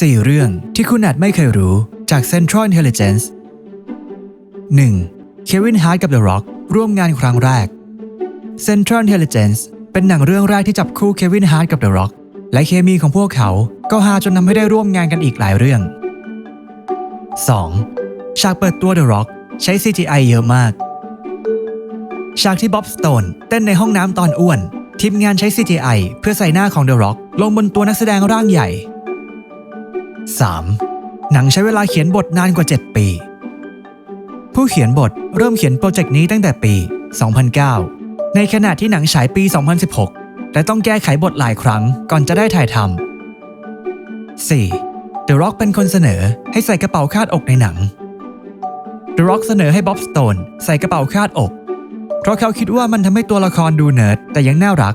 4 เรื่องที่คุณอาจไม่เคยรู้จาก Central Intelligence 1. เควินฮาร์ t กับ The Rock ร่วมงานครั้งแรก Central Intelligence เป็นหนังเรื่องแรกที่จับคู่เควินฮาร์ t กับ The Rock และเคมีของพวกเขาก็ฮาจนทำให้ได้ร่วมงานกันอีกหลายเรื่อง 2. ฉากเปิดตัว The Rock ใช้ CGI เยอะมาก ฉากที่บ๊อบสโตนเต้นในห้องน้ำตอนอ้วน ทีมงานใช้ CGI เพื่อใส่หน้าของ The Rock ลงบนตัวนักแสดงร่างใหญ่ 3. หนังใช้เวลาเขียนบทนานกว่า 7 ปี ผู้เขียนบทเริ่มเขียนโปรเจกต์นี้ตั้งแต่ปี 2009 ในขณะที่หนังฉายปี 2016 และต้องแก้ไขบทหลายครั้งก่อนจะได้ถ่ายทำ 4. The Rock เป็นคนเสนอให้ใส่กระเป๋าคาดอกในหนัง The Rock เสนอให้บ๊อบสโตนใส่กระเป๋าคาดอก เพราะเขาคิดว่ามันทำให้ตัวละครดูเนิร์ดแต่ยังน่ารัก